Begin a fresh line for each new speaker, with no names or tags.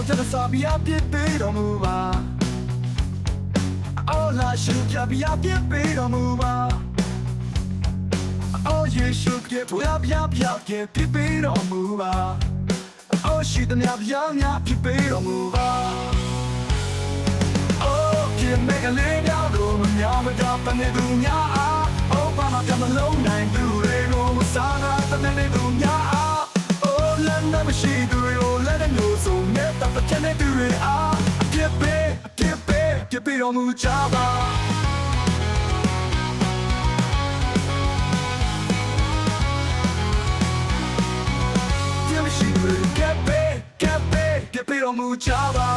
ပြပြပေးတော်မူပါအော်လာရှုပြပြပြပေးတော်မူပါအော်ယေရှုကပြပြပြပြပေးတော်မူပါအော်ရှိတဲ့မြပြမြပေးတော်မူပါအော်ပြမေကလေးများတို့မများမတာပနေသူများအားအော်ဘာမှပြမလုံးနိုင်သူတွေကိုမစားနာတဲ့နေသူများအားအော်လမ်းမရှိသူတွေကိုလက်နဲ့လို့ဆို မြတ်တဲ့တဲ့နေသူတွေအားအပြစ်ပေးအပြစ်ပေးပြပေးတော်မူကြပါပြမရှိဘူးကပ်ပေးကပ်ပေးပြပေးတော်မူကြပါ